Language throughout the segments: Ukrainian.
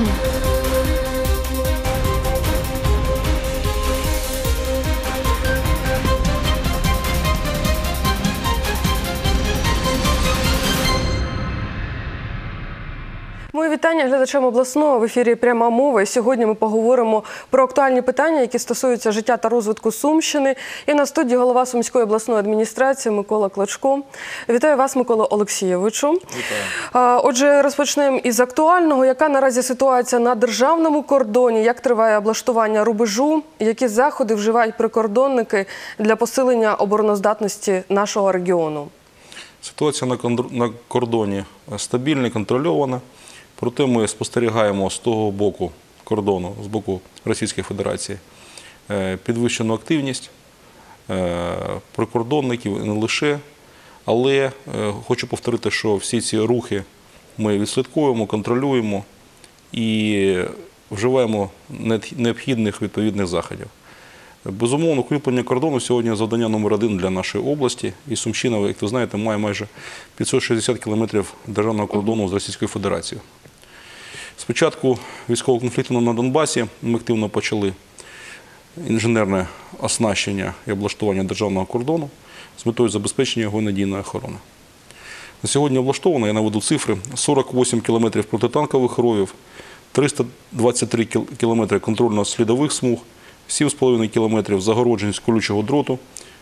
Open. Вітання глядачам обласного в ефірі пряма мова. І сьогодні ми поговоримо про актуальні питання, які стосуються життя та розвитку Сумщини. І на студії голова Сумської обласної адміністрації Микола Клочко. Вітаю вас, Микола Олексійовичу. Вітаю. Отже, розпочнемо із актуального. Яка наразі ситуація на державному кордоні? Як триває облаштування рубежу? Які заходи вживають прикордонники для посилення обороноздатності нашого регіону? Ситуація на кордоні стабільна, контрольована. Проте ми спостерігаємо з того боку кордону, з боку Російської Федерації, е, підвищену активність е, прикордонників не лише. Але е, хочу повторити, що всі ці рухи ми відслідковуємо, контролюємо і вживаємо необхідних відповідних заходів. Безумовно, укріплення кордону сьогодні завдання номер один для нашої області. І Сумщина, як ви знаєте, має майже 560 кілометрів державного кордону з Російською Федерацією. Спочатку військового конфлікту на Донбасі ми активно почали інженерне оснащення і облаштування державного кордону з метою забезпечення його надійної охорони. На сьогодні облаштовано, я наведу цифри, 48 кілометрів протитанкових ровів, 323 кіл- кілометри контрольно-слідових смуг, 7,5 кілометрів загороджень з колючого дроту,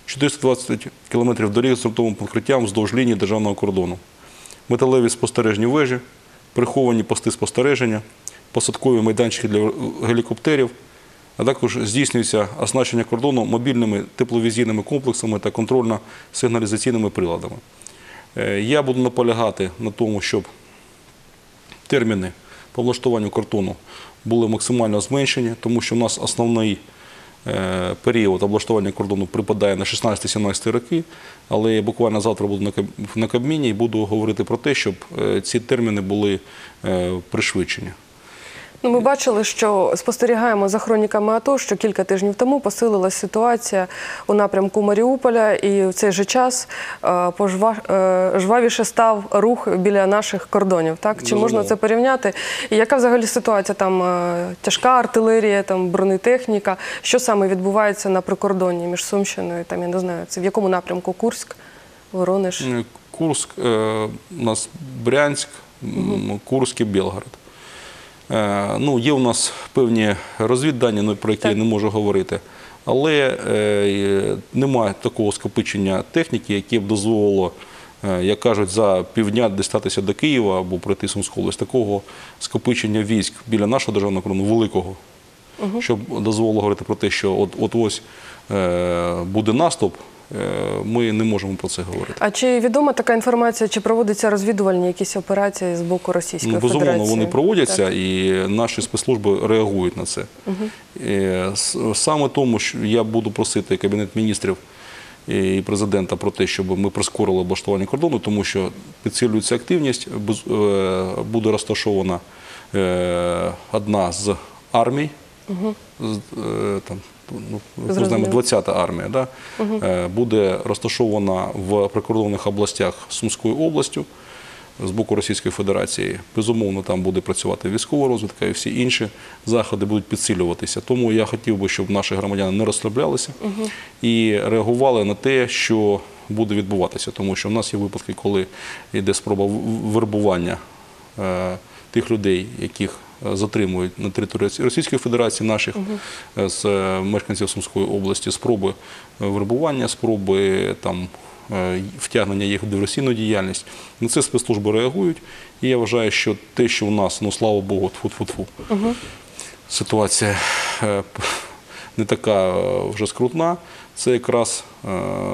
420 кілометрів доріг з ґрунтовим покриттям вздовж лінії державного кордону, металеві спостережні вежі, приховані пости спостереження, посадкові майданчики для гелікоптерів, а також здійснюється оснащення кордону мобільними тепловізійними комплексами та контрольно-сигналізаційними приладами. Е, Я буду наполягати на тому, щоб терміни по влаштуванню кордону були максимально зменшені, тому що в нас основний період облаштування кордону припадає на 16-17 роки, але я буквально завтра буду на Каб- Кабміні і буду говорити про те, щоб е, ці терміни були е, пришвидшені. Ну, ми бачили, що спостерігаємо за хроніками АТО, що кілька тижнів тому посилилась ситуація у напрямку Маріуполя, і в цей же час е, пожва- е, жвавіше став рух біля наших кордонів. Так чи можна це порівняти? І яка взагалі ситуація? Там е, тяжка артилерія, там бронетехніка. Що саме відбувається на прикордонні між Сумщиною? Там я не знаю, це в якому напрямку Курськ, Воронеж? Курск, е, у нас Брянськ, Курськ і Білгород. Е, Ну, є у нас певні розвіддані, ну, про які Так. я не можу говорити. Але е, немає такого скопичення техніки, яке б дозволило, е, як кажуть, за півдня дістатися до Києва або пройти Сумську область. Такого скопичення військ біля нашого державного кордону великого, щоб дозволило говорити про те, що от, от ось е, буде наступ, ми не можемо про це говорити. А чи відома така інформація, чи проводяться розвідувальні якісь операції з боку Російської Ну, безумовно, Федерації? вони проводяться, Так. і наші спецслужби реагують на це. Е, Саме тому, що я буду просити Кабінет міністрів і президента про те, щоб ми прискорили облаштування кордону, тому що підсилюється активність, е, буде розташована е, одна з армій, е, там, ну, знаємо, 20-та армія, да? е, буде розташована в прикордонних областях Сумською областю з боку Російської Федерації. Безумовно, там буде працювати військова розвідка і всі інші заходи будуть підсилюватися. Тому я хотів би, щоб наші громадяни не розслаблялися і реагували на те, що буде відбуватися. Тому що в нас є випадки, коли йде спроба вербування е, тих людей, яких затримують на території Російської Федерації, наших е, з е, мешканців Сумської області, спроби е, вербування, спроби там е, втягнення їх в диверсійну діяльність. На це спецслужби реагують. І я вважаю, що те, що у нас, ну слава Богу, тфу-тфу-тфу, ситуація е, не така е, вже скрутна, це якраз е,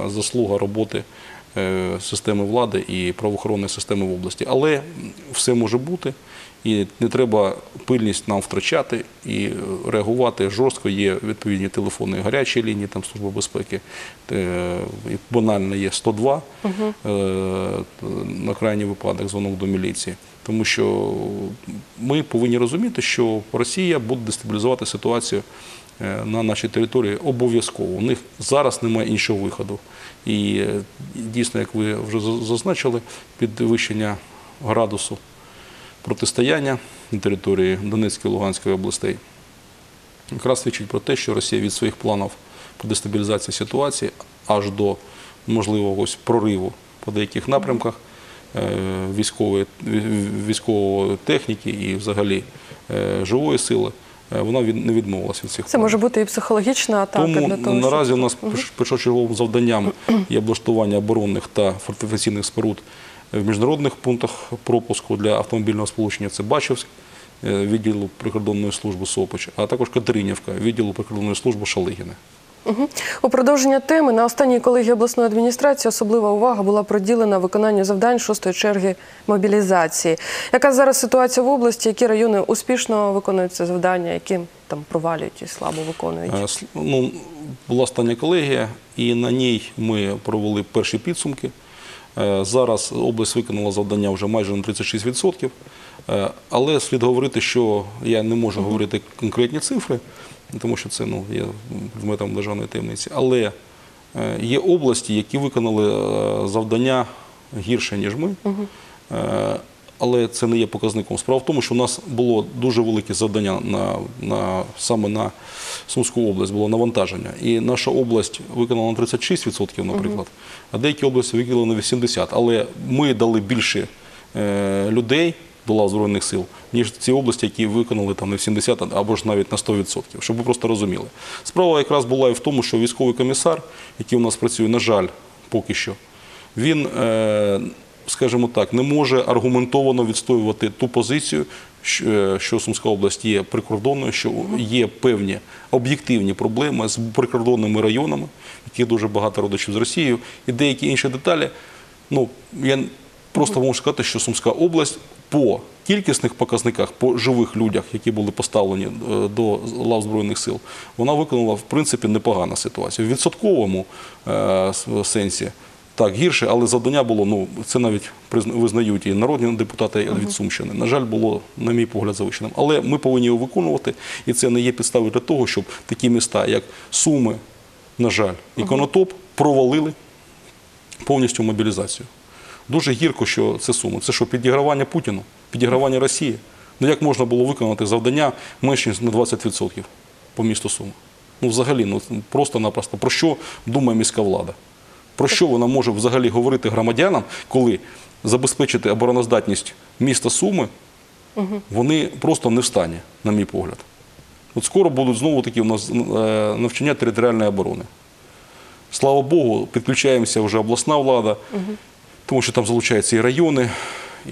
заслуга роботи е, системи влади і правоохоронної системи в області. Але все може бути. І не треба пильність нам втрачати і е, реагувати жорстко. Є відповідні телефони гарячі лінії, там служба безпеки. Е, Банально є 102 е, на крайній випадок дзвонок до міліції. Тому що ми повинні розуміти, що Росія буде дестабілізувати ситуацію на нашій території обов'язково. У них зараз немає іншого виходу. І дійсно, як ви вже зазначили, підвищення градусу протистояння на території Донецької і Луганської областей якраз свідчить про те, що Росія від своїх планів по дестабілізації ситуації аж до можливого ось прориву по деяких напрямках е, військової, військової техніки і взагалі е, живої сили, е, вона не відмовилася від цих Це планів. може бути і психологічна атака Тому для того, наразі щоб... у нас перш- першочерговим завданням є облаштування оборонних та фортифікаційних споруд в міжнародних пунктах пропуску для автомобільного сполучення. Це Бачівськ, е, відділу прикордонної служби Сопоч, а також Катеринівка, відділу прикордонної служби Шалигіне. Мгм. У продовження теми на останній колегії обласної адміністрації особлива увага була приділена виконанню завдань шостої черги мобілізації. Яка зараз ситуація в області? Які райони успішно виконують це завдання, які там провалюють і слабо виконують? Е, Ну, була остання колегія, і на ній ми провели перші підсумки. Е, Зараз область виконала завдання вже майже на 36%. Е, Але слід говорити, що я не можу говорити конкретні цифри, тому що це ну, є предметом державної таємниці. Але е, є області, які виконали завдання гірше, ніж ми. Але це не є показником. Справа в тому, що у нас було дуже велике завдання на, на, саме на Сумську область, було навантаження. І наша область виконала на 36%, наприклад, а деякі області виконали на 80%. Але ми дали більше е, людей лав Збройних сил, ніж ці області, які виконали там на 70 або ж навіть на 100%, щоб ви просто розуміли. Справа якраз була і в тому, що військовий комісар, який у нас працює, на жаль, поки що, він, е, скажімо так, не може аргументовано відстоювати ту позицію, що- е, Сумська область є прикордонною, що є певні об'єктивні проблеми з прикордонними районами, яких дуже багато родичів з Росією, і деякі інші деталі. Ну, я просто можу сказати, що Сумська область по кількісних показниках, по живих людях, які були поставлені е, до лав Збройних сил, вона виконала в принципі непогана ситуація. В відсотковому е, сенсі так гірше, але завдання було, ну це навіть визнають і народні депутати від Сумщини. На жаль, було, на мій погляд, завищеним. Але ми повинні його виконувати, і це не є підставою для того, щоб такі міста, як Суми, на жаль, і Конотоп провалили повністю мобілізацію. Дуже гірко, що це суми. Це що, підігравання Путіну, підігравання Росії. Ну як можна було виконати завдання менше ніж на 20% по місту Суми? Ну, взагалі, ну просто-напросто. Про що думає міська влада? Про що вона може взагалі говорити громадянам, коли забезпечити обороноздатність міста Суми, вони просто не в стані, на мій погляд. От скоро будуть знову такі у нас е, навчання територіальної оборони. Слава Богу, підключаємося вже обласна влада, тому що там залучаються і райони,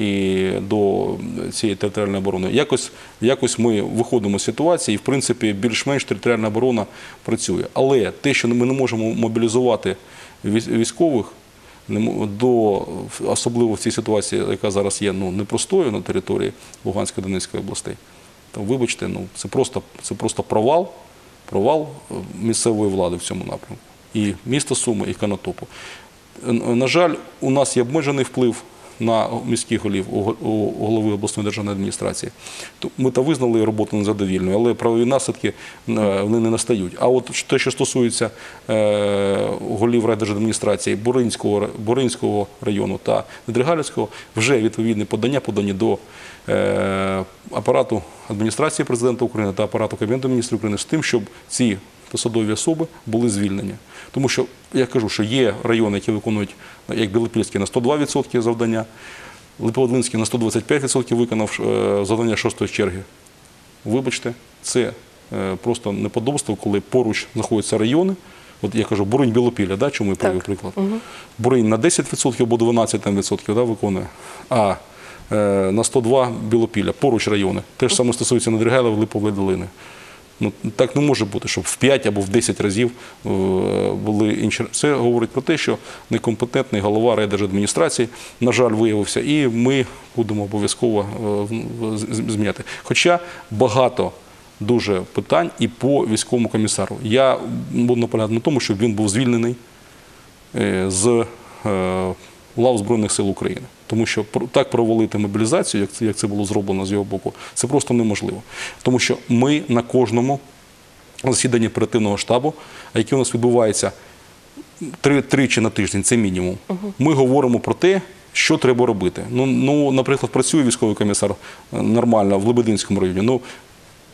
і до цієї територіальної оборони. Якось, якось ми виходимо з ситуації, і в принципі більш-менш територіальна оборона працює. Але те, що ми не можемо мобілізувати військових, до особливо в цій ситуації, яка зараз є ну, непростою на території Луганської Донецької областей, то вибачте, ну це просто це просто провал, провал е, місцевої влади в цьому напрямку. І міста Суми, і Канатопу. На жаль, у нас є обмежений вплив на міських голів у го- голови обласної державної адміністрації. Ми та визнали роботу незадовільною, але правові наслідки е, вони не настають. А от те, що стосується е, голів райдержадміністрації Боринського, Боринського району та Недригалівського, вже відповідні подання подані до е, апарату адміністрації президента України та апарату Кабінету міністрів України з тим, щоб ці посадові особи були звільнені. Тому що я кажу, що є райони, які виконують, як Білопільський, на 102% завдання, Липоводинський на 125% виконав е, завдання шостої черги. Вибачте, це е, просто неподобство, коли поруч знаходяться райони. От я кажу, Буринь Білопілля, да, чому я привів Так. приклад? Буринь на 10% або 12% да, виконує, а е, на 102 Білопілля, поруч райони. Те ж саме стосується Надрігайлова, Липової долини. Ну, так не може бути, щоб в 5 або в 10 разів е, були інші. Це говорить про те, що некомпетентний голова райдержадміністрації, на жаль, виявився, і ми будемо обов'язково е, зміняти. Хоча багато дуже питань і по військовому комісару. Я буду наполягати на тому, щоб він був звільнений е, з лав Збройних сил України. Тому що так провалити мобілізацію, як це, як це було зроблено з його боку, це просто неможливо. Тому що ми на кожному засіданні оперативного штабу, а яке у нас відбувається три, тричі на тиждень, це мінімум, ми говоримо про те, Що треба робити? Ну, ну, наприклад, працює військовий комісар е, нормально в Лебединському районі. Ну,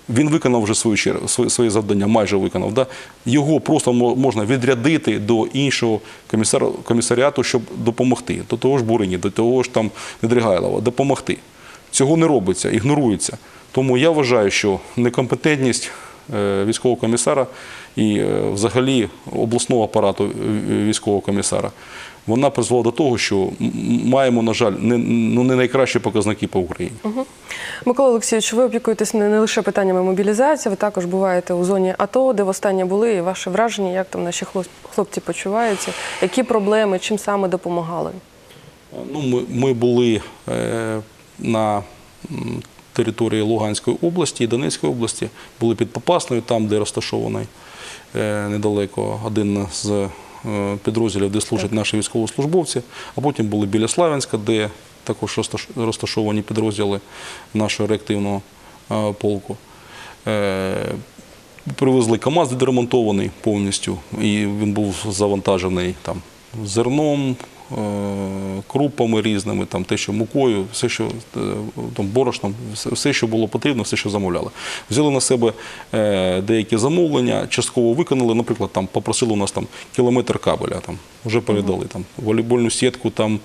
він виконав вже свою чергу, своє, своє завдання, майже виконав. Да? Його просто можна відрядити до іншого комісар, комісаріату, щоб допомогти. До того ж Бурині, до того ж там Недригайлова, допомогти. Цього не робиться, ігнорується. Тому я вважаю, що некомпетентність е, військового комісара і е, взагалі обласного апарату е, військового комісара, вона призвела до того, що маємо, на жаль, не, ну, не найкращі показники по Україні. Микола Олексійович, ви опікуєтесь не, не лише питаннями мобілізації, ви також буваєте у зоні АТО, де востаннє були, і ваше враження, як там наші хлопці почуваються, які проблеми, чим саме допомагали? Ну, ми, ми були е, на території Луганської області і Донецької області, були під Попасною, там, де розташований е, недалеко один з підрозділів, де служать наші військовослужбовці, а потім були біля Славянська, де також розташовані підрозділи нашого реактивного е, полку. Е, Привезли КАМАЗ відремонтований повністю, і він був завантажений там зерном, е, крупами різними, там те, що мукою, все, що е, там борошном, все, що було потрібно, все, що замовляли. Взяли на себе е, деякі замовлення, частково виконали. Наприклад, там попросили у нас там кілометр кабеля, там вже передали там волейбольну сітку, там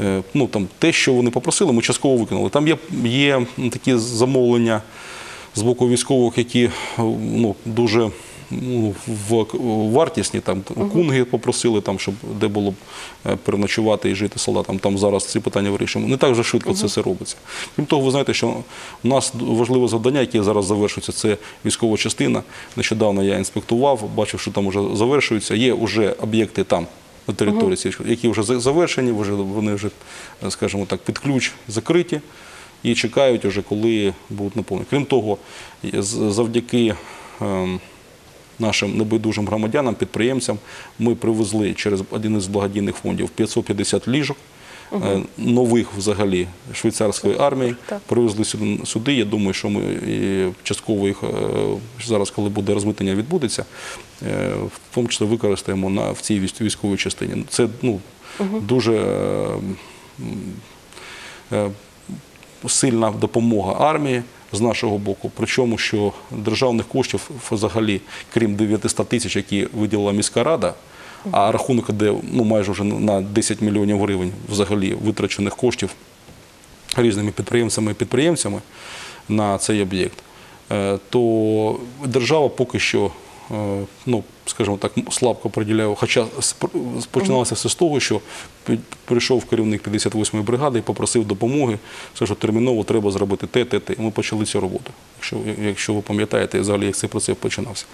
е, ну там те, що вони попросили, ми частково виконали. Там є, є такі замовлення з боку військових, які ну, дуже ну, в, вартісні. Там кунги попросили, там, щоб де було б е, переночувати і жити солдатам. Там зараз ці питання вирішуємо. Не так вже швидко це все робиться. Крім того, ви знаєте, що у нас важливе завдання, яке зараз завершується, це військова частина. Нещодавно я інспектував, бачив, що там вже завершується. Є вже об'єкти там. На території цієї, які вже завершені, вже вони вже, е, скажімо так, під ключ закриті і чекають уже, коли будуть наповнені. Крім того, завдяки ем, нашим небайдужим громадянам, підприємцям, ми привезли через один із благодійних фондів 550 ліжок. е, Нових взагалі швейцарської армії Так. привезли сюди. Я думаю, що ми частково їх е, зараз, коли буде розмитнення, відбудеться, е, в тому числі використаємо на в цій військ- військовій частині. Це ну дуже е, е, сильна допомога армії з нашого боку. Причому, що державних коштів взагалі, крім 900 тисяч, які виділила міська рада, а рахунок іде ну, майже вже на 10 мільйонів гривень взагалі витрачених коштів різними підприємцями і підприємцями на цей об'єкт, е, то держава поки що, ну, скажімо так, слабко приділяє. Хоча починалося все з того, що прийшов керівник 58-ї бригади і попросив допомоги, все, що терміново треба зробити те, те, те. Ми почали цю роботу. Якщо, якщо ви пам'ятаєте, взагалі як цей процес починався.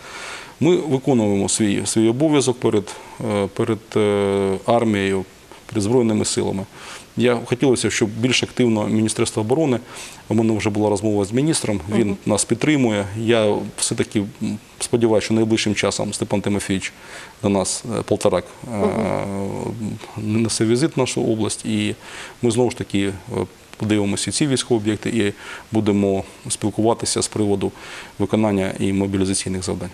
Ми виконуємо свій, свій обов'язок перед, е, перед е, армією, перед Збройними силами. Я хотілося, щоб більш активно Міністерство оборони. У мене вже була розмова з міністром. Він нас підтримує. Я все-таки сподіваюся, що найближчим часом Степан Тимофійович до нас Полторак Полторак е, несе візит в нашу область, і ми знову ж таки. Подивимося ці військові об'єкти і будемо спілкуватися з приводу виконання і мобілізаційних завдань.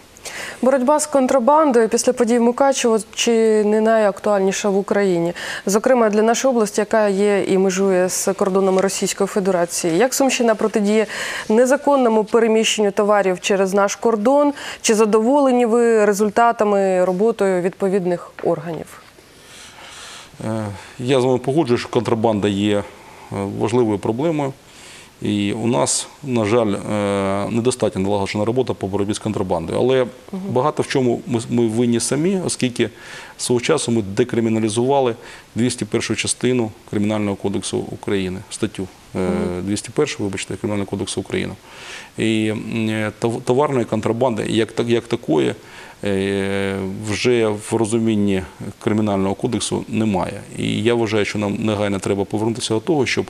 Боротьба з контрабандою після подій в Мукачево чи не найактуальніша в Україні, зокрема для нашої області, яка є і межує з кордонами Російської Федерації. Як Сумщина протидіє незаконному переміщенню товарів через наш кордон? Чи задоволені ви результатами роботою відповідних органів? Е, Я з вами погоджую, що контрабанда є важливою проблемою. І у нас, на жаль, е, недостатньо налагоджена робота по боротьбі з контрабандою. Але багато в чому ми, винні самі, оскільки свого часу ми декриміналізували 201 частину Кримінального кодексу України, статтю е, 201, вибачте, Кримінального кодексу України. І е, товарної контрабанди як, як такої е, вже в розумінні кримінального кодексу немає. І я вважаю, що нам негайно треба повернутися до того, щоб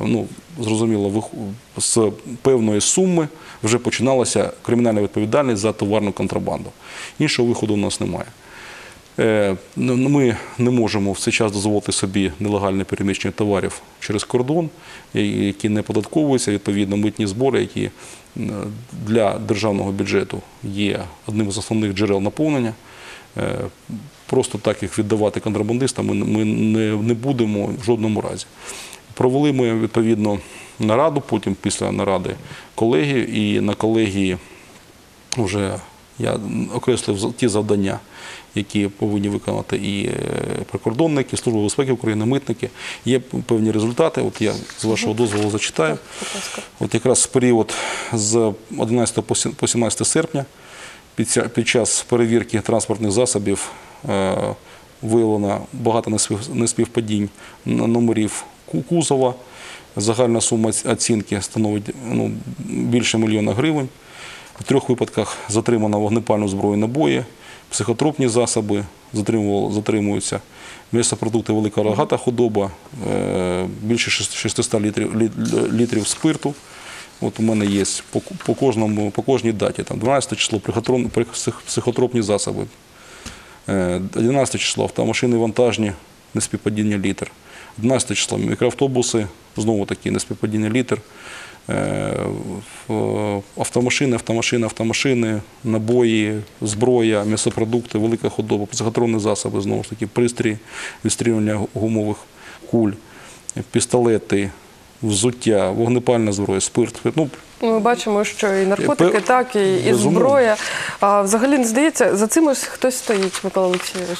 ну зрозуміло, з певної суми вже починалася кримінальна відповідальність за товарну контрабанду. Іншого виходу у нас немає. Е, ну, Ми не можемо в цей час дозволити собі нелегальне переміщення товарів через кордон, які не податковуються, відповідно, митні збори, які е, для державного бюджету є одним з основних джерел наповнення. Е, просто так їх віддавати контрабандистам ми, не, будемо в жодному разі. Провели ми відповідно нараду, потім після наради колегії, і на колегії вже я окреслив ті завдання, які повинні виконати і е, прикордонники, Служба безпеки України, митники. Є певні результати. От я з вашого дозволу зачитаю. От якраз в період з 11 по 17 серпня під час перевірки транспортних засобів е, виявлено багато неспівпадінь номерів кузова. Загальна сума оцінки становить ну, більше мільйона гривень. В трьох випадках затримано вогнепальну зброю набої, психотропні засоби, затримуються м'ясопродукти велика рогата худоба, е, більше 600 літрів, літрів спирту. От у мене є по, кожному, по кожній даті, там 12 число психотропні засоби, Е, 11 число автомашини вантажні, неспівпадіння літр. 11 число мікроавтобуси, знову таки неспівпадіння літр. Е, Автомашини, автомашини, автомашини, набої, зброя, м'ясопродукти, велика худоба, психотронні засоби, знову ж таки, пристрій відстрілювання гумових куль, пістолети, взуття, вогнепальна зброя, спирт. Ну, Ну, Ми бачимо, що і наркотики, так, і, і зброя. А взагалі не здається, за цим ось хтось стоїть, Микола Олексійович.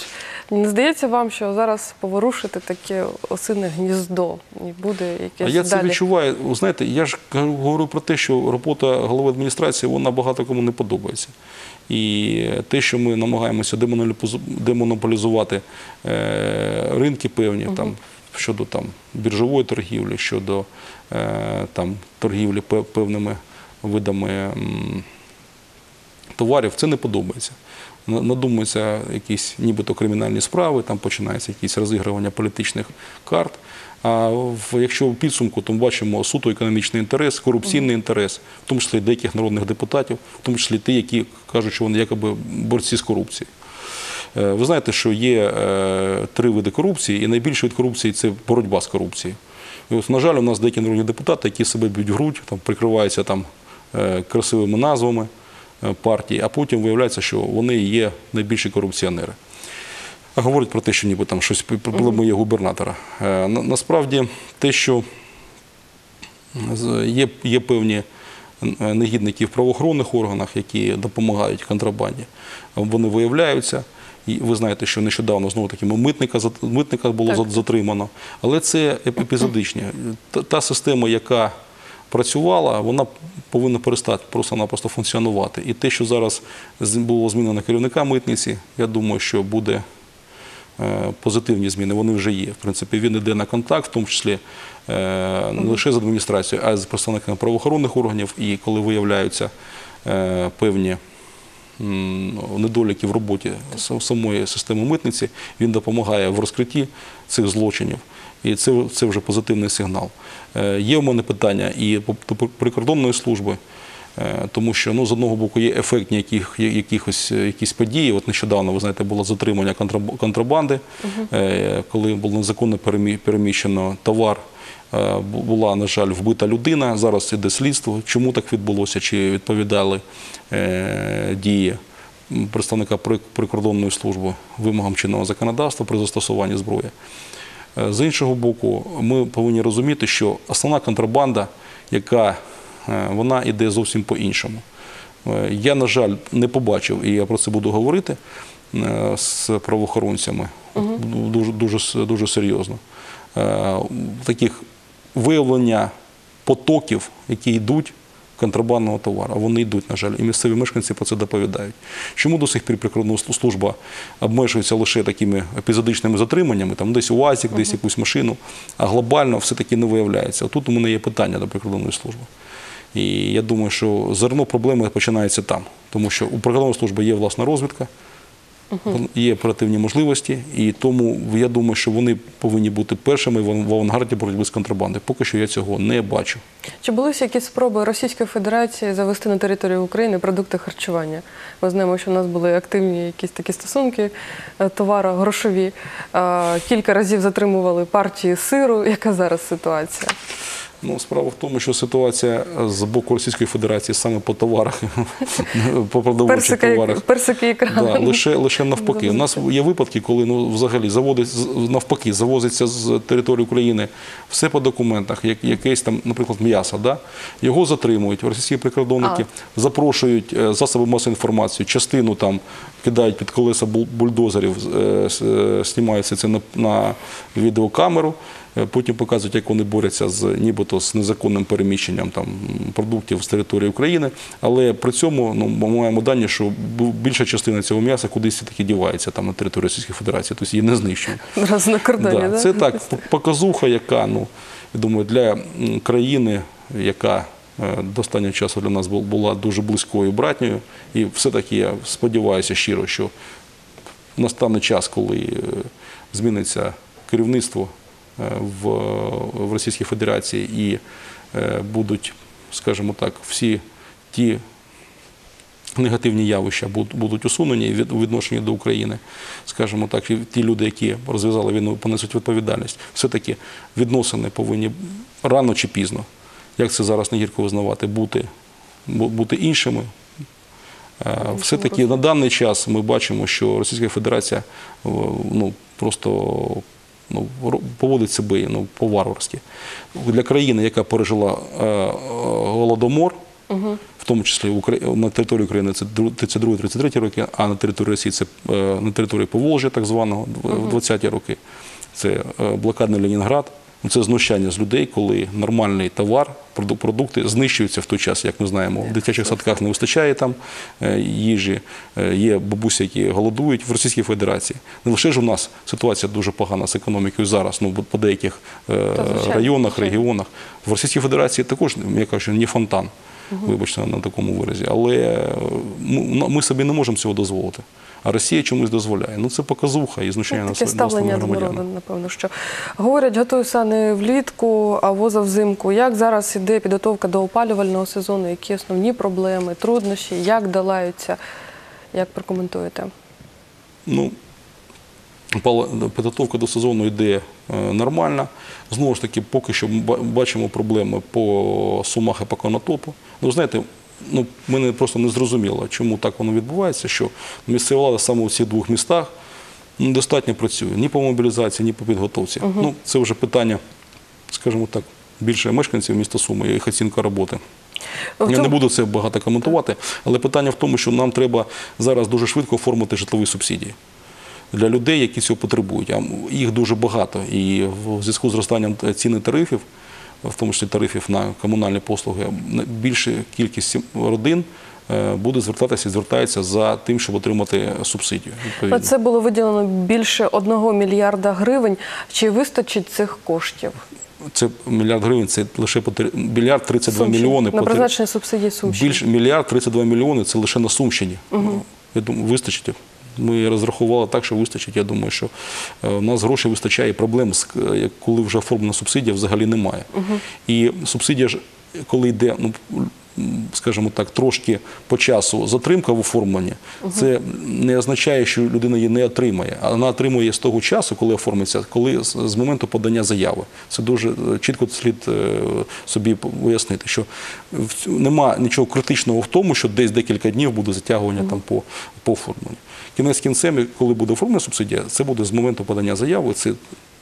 Не здається вам, що зараз поворушити таке осине гніздо і буде якесь А я це далі? відчуваю. Знаєте, я ж говорю про те, що робота голови адміністрації вона багато кому не подобається. І те, що ми намагаємося демонополізувати е, ринки певні там, щодо там, біржової торгівлі, щодо е, там, торгівлі певними видами м, товарів, це не подобається. На- Надумуються якісь нібито кримінальні справи, там починається якісь розігрування політичних карт. А якщо в підсумку, то ми бачимо суто економічний інтерес, корупційний інтерес, в тому числі деяких народних депутатів, в тому числі ті, які кажуть, що вони якоби борці з корупцією. Е, Ви знаєте, що є е, три види корупції, і найбільший вид корупції це боротьба з корупцією. І от, на жаль, у нас деякі народні депутати, які себе б'ють грудь, там, прикриваються там, е, красивими назвами е, партії, а потім виявляється, що вони є найбільші корупціонери. А говорять про те, що ніби там щось проблеми є губернатора. Е, Насправді те, що є, є певні е, негідники в правоохоронних органах, які допомагають контрабанді. Вони виявляються. І ви знаєте, що нещодавно знову таки митника, митника було Так. затримано. Але це еп- епізодичні. Та система, яка працювала, вона повинна перестати просто-напросто функціонувати. І те, що зараз було змінено керівника митниці, я думаю, що буде е, позитивні зміни, вони вже є. В принципі, він йде на контакт, в тому числі е, не лише з адміністрацією, а й з представниками правоохоронних органів. І коли виявляються е, певні недоліки в роботі самої системи митниці, він допомагає в розкритті цих злочинів. І це, це вже позитивний сигнал. Е, Є в мене питання і до прикордонної служби. Е, Тому що ну, з одного боку є ефектні яких, якихось, е, якісь події. От нещодавно, ви знаєте, було затримання контрабанди, е, коли було незаконно переміщено товар. Була, на жаль, вбита людина. Зараз іде слідство. Чому так відбулося? Чи відповідали дії представника прикордонної служби вимогам чинного законодавства при застосуванні зброї? Е, З іншого боку, ми повинні розуміти, що основна контрабанда, яка е, вона йде зовсім по-іншому. Е, Я, на жаль, не побачив, і я про це буду говорити з правоохоронцями дуже, дуже, дуже серйозно. Таких виявлення потоків, які йдуть контрабандного товару. А Вони йдуть, на жаль, і місцеві мешканці про це доповідають. Чому до сих пір прикордонна служба обмежується лише такими епізодичними затриманнями, там десь УАЗик, десь якусь машину, а глобально все-таки не виявляється. Тут у мене є питання до прикордонної служби. І я думаю, що зерно проблеми починається там, тому що у прикордонної служби є власна розвідка, є оперативні можливості, і тому я думаю, що вони повинні бути першими в в авангарді боротьби з контрабандою. Поки що я цього не бачу. Чи були якісь спроби Російської Федерації завести на територію України продукти харчування? Ми знаємо, що у нас були активні якісь такі стосунки е, товаро грошові. Кілька разів затримували партії сиру. Яка зараз ситуація? Ну, справа в тому, що ситуація з боку Російської Федерації саме по товарах, по продовольчих товарах. персики. Да, лише, лише навпаки. У нас є випадки, коли ну, взагалі заводить, навпаки завозиться з території України все по документах, як, якесь там, наприклад, м'ясо. Да? Його затримують, російські прикордонники запрошують е, засоби масової інформації, частину там кидають під колеса бульдозерів, е, е, знімаються це на, на відеокамеру. Е, Потім показують, як вони борються з нібито з незаконним переміщенням там продуктів з території України. Але при цьому ну, ми маємо дані, що більша частина цього м'яса кудись таки дівається там на території Російської Федерації, тобто її не знищують. Раз на кордоні, Да, да? Це так, показуха, яка, ну, я думаю, для країни, яка е, до останнього часу для нас була дуже близькою братньою. І все-таки я сподіваюся щиро, що настане час, коли е, зміниться керівництво в, в Російській Федерації і е, будуть, скажімо так, всі ті негативні явища будуть усунені від у відношенні до України, скажімо так, і ті люди, які розв'язали війну, понесуть відповідальність. Все-таки відносини повинні рано чи пізно, як це зараз не гірко визнавати, бути, бути іншими. Е, Все-таки на даний час ми бачимо, що Російська Федерація ну, просто ну, поводить себе ну, по-варварськи. Для країни, яка пережила е, е, голодомор, в тому числі Украї... На території України це 32-33 роки, а на території Росії це е, на території Поволжя, так званого, в 20-ті роки. Це е, блокадний Ленінград. Ну, Це знущання з людей, коли нормальний товар, продукти знищуються в той час, як ми знаємо. В дитячих садках не вистачає там е, їжі, е, є бабусі, які голодують в Російській Федерації. Не лише ж у нас ситуація дуже погана з економікою зараз, ну, по деяких е, районах, регіонах. В Російській Федерації також, я кажу, не фонтан, вибачте на такому виразі. Але ми, ми собі не можемо цього дозволити. А Росія чомусь дозволяє. Ну це показуха і знущання Таке на ставлення до народу, напевно, що говорять, готують сани влітку, а воза взимку. Як зараз іде підготовка до опалювального сезону? Які основні проблеми, труднощі, як долаються? Як прокоментуєте? Ну, підготовка до сезону йде е, нормально. Знову ж таки, поки що бачимо проблеми по сумах і по конотопу. Ну, знаєте, ну, мене просто не зрозуміло, чому так воно відбувається, що місцева влада саме у цих двох містах недостатньо працює ні по мобілізації, ні по підготовці. Ну, це вже питання, скажімо так, більше мешканців міста Суми і їх оцінка роботи. Я не буду це багато коментувати, але питання в тому, що нам треба зараз дуже швидко оформити житлові субсидії для людей, які цього потребують. А їх дуже багато. І в зв'язку з зростанням ціни тарифів, в тому числі тарифів на комунальні послуги, більша кількість родин е, буде звертатися і звертається за тим, щоб отримати субсидію. відповідно. Це було виділено більше одного мільярда гривень. Чи вистачить цих коштів? Це мільярд гривень, це лише по мільярд 32 Сумщині? мільйони. на призначення субсидій Сумщини. Більш мільярд 32 мільйони це лише на Сумщині. Я думаю, вистачить. Ми розрахували так, що вистачить. Я думаю, що е, у нас грошей вистачає, і проблем, е, коли вже оформлена субсидія, взагалі немає. І субсидія ж, коли йде, ну, скажімо так, трошки по часу затримка в оформленні, це не означає, що людина її не отримає. А вона отримує з того часу, коли оформиться, коли з, моменту подання заяви. Це дуже е, чітко слід собі пояснити, що нема нічого критичного в тому, що десь декілька днів буде затягування там по, по оформленню. Кінець кінцем, коли буде оформлена субсидія, це буде з моменту подання заяви. Це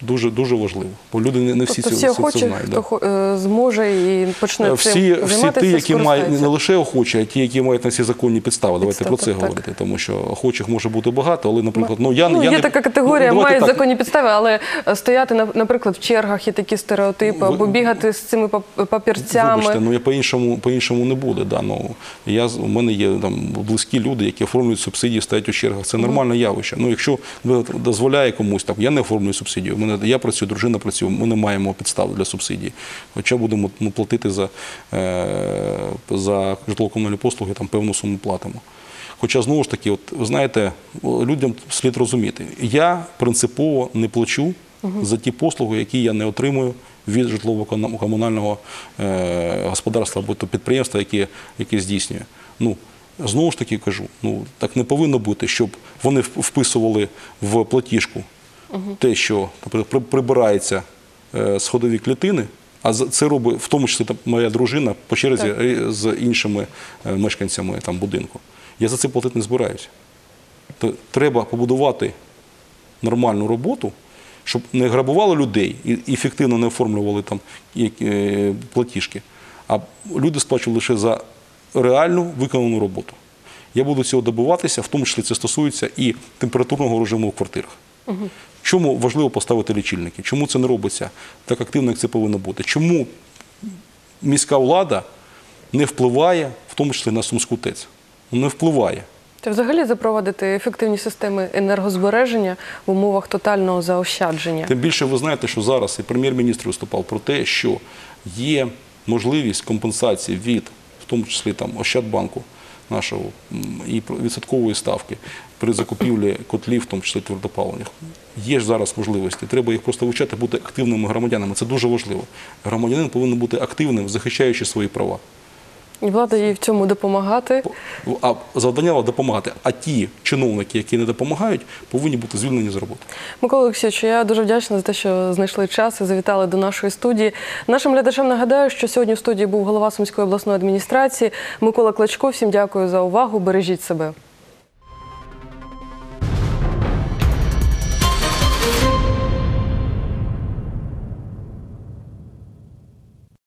дуже дуже важливо. Бо люди не, не всі Тобто це, всі охочі, це знають. хто да. е, зможе і почне цим Всі, всі ті, які мають не лише охочі, а ті, які мають на ці законні підстави. Давайте Підстави, про це так. говорити, тому що охочих може бути багато, але, наприклад, ну я Ну, я є не така категорія, ну, мають так. законні підстави, але е, стояти, на- наприклад, в чергах є такі стереотипи, або бігати з цими пап- папірцями. Вибачте, ну я по-іншому, по-іншому не буде. Да. Ну, я, у мене є там близькі люди, які оформлюють субсидії, стоять у чергах. Це нормальне явище. Ну, якщо дозволяє комусь, так, я не оформлюю субсидію. У мене, я працюю, дружина працює, ми не маємо підстав для субсидії. Хоча будемо ну, платити за, е, за житлово-комунальні послуги, там певну суму платимо. Хоча знову ж таки, от ви знаєте, людям слід розуміти, я принципово не плачу за ті послуги, які я не отримую від житлово-комунального е, господарства або то підприємства, яке, яке здійснює. Ну, знову ж таки кажу, ну так не повинно бути, щоб вони вписували в платіжку те, що наприклад, при- прибирається е, сходові клітини А це робить в тому числі моя дружина по черзі е, з іншими е, мешканцями там, будинку. Я за це платити не збираюся. То треба побудувати нормальну роботу, щоб не грабували людей і ефективно не оформлювали там платіжки, а люди сплачували лише за реальну виконану роботу. Я буду цього добиватися, в тому числі це стосується і температурного режиму в квартирах. Чому важливо поставити лічильники? Чому це не робиться так активно, як це повинно бути? Чому міська влада не впливає, в тому числі на Сумську ТЕЦ? Не впливає. Та взагалі запровадити ефективні системи енергозбереження в умовах тотального заощадження. Тим більше ви знаєте, що зараз і прем'єр-міністр виступав про те, що є можливість компенсації від, в тому числі там Ощадбанку нашого і відсоткової ставки при закупівлі котлів, в тому числі твердопаливних. Є ж зараз можливості. Треба їх просто вивчати, бути активними громадянами. Це дуже важливо. Громадянин повинен бути активним, захищаючи свої права. І влада їй в цьому допомагати. А завдання допомагати. А ті чиновники, які не допомагають, повинні бути звільнені з роботи. Микола Олексійович, я дуже вдячна за те, що знайшли час і завітали до нашої студії. Нашим глядачам нагадаю, що сьогодні в студії був голова Сумської обласної адміністрації Микола Клочко. Всім дякую за увагу. Бережіть себе.